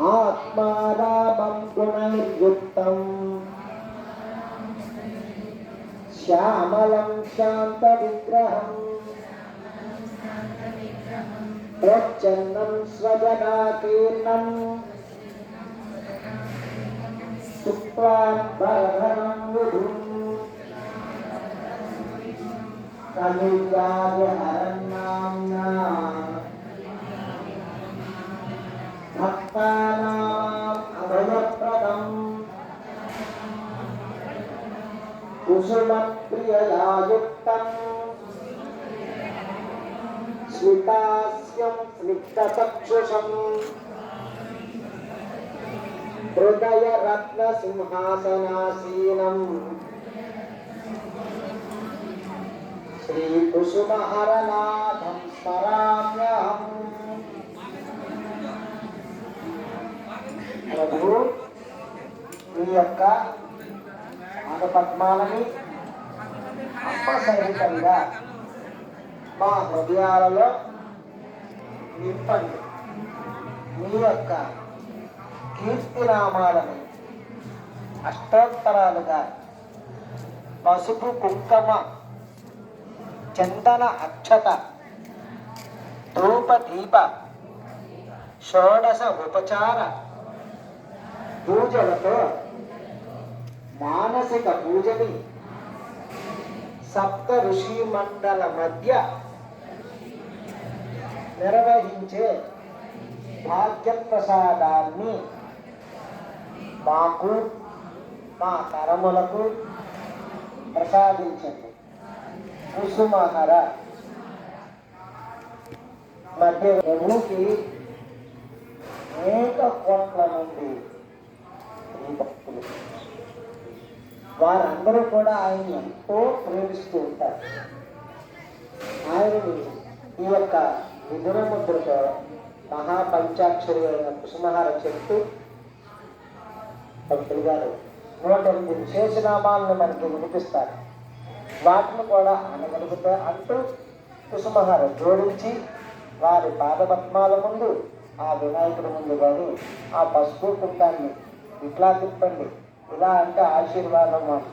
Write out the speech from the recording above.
ఆత్మారామం గుణయుక్తం శ్యామలం శాంత విగ్రహం ప్రచ్ఛన్నం స్వజనాకీర్ణం. శుక్లాంబరధరం విధుం కలిగాయ హరన్నామ్నా భక్తానాం కుసుమప్రియయాయుక్తం స్మితాస్యం స్నిగ్ధచక్షుషం హృదయరత్నసింహాసనాసీనం శ్రీకుసుమహరనాథం స్మరామ్యహం ఈ యొక్క పద్మాలని అమ్మసహితంగా మా హృదయాలలో నింపండి. మీ యొక్క కీర్తినామాలను అష్టోత్తరాలుగా పసుపు కుంకుమ చందన అక్షత ధూప దీప షోడశ ఉపచార పూజలతో మానసిక పూజని సప్త ఋషి మండల మధ్య నిర్వహించే భాగ్యప్రసాదాన్ని మాకు మా తరములకు ప్రసాదించండి. కుసుమహర మధ్య ప్రభుకి అనేక కోట్ల నుండి ఈ భక్తులు వారందరూ కూడా ఆయన ఎంతో ప్రేమిస్తూ ఉంటారు. ఆయనని ఈ యొక్క విధుర ముద్రతో మహాపంచాక్షరి అయిన కుసుమహార చెప్తూ భక్తులు గారు నూట ఎనిమిది విశేషనామాలను మనకి వినిపిస్తారు. వాటిని కూడా అనగలుగుతా అంటూ కుసుమహార జోడించి వారి పాదపద్మాల ముందు ఆ వినాయకుడి ముందు వారు ఆ పసుపు కుంటాన్ని ఇట్లా తిప్పండి. ఇలా అంటే ఆశీర్వాదం అంట.